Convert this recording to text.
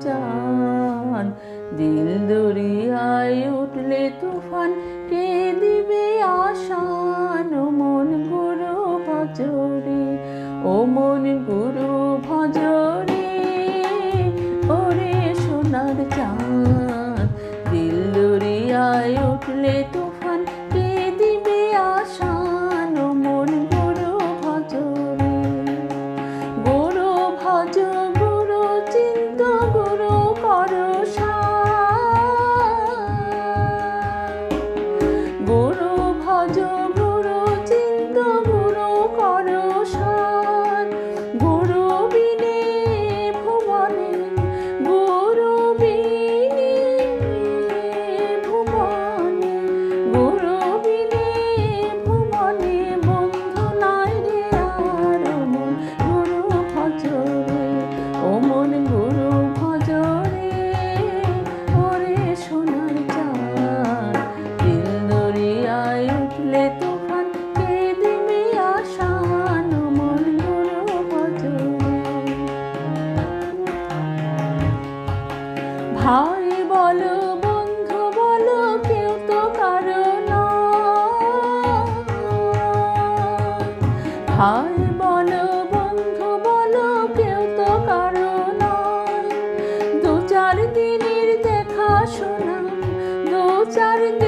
জান। দিল দরিয়ায় উঠলে তুফান, কে দিবে আসান মন গুরু ভজরে, ও মন গুরু ভজরে, ওরে সোনার চাঁদ। দিল দরিয়ায় উঠলে উঠলে তুফান কে দিবে আসান ও মন গুরু ভাই বলো, বন্ধু বলো, কেউ তো কারও নয়। ভাই বলো, বন্ধু বলো, কেউ তো কারও নয় দু চার দিনের দেখা শোনা দু চার দিনের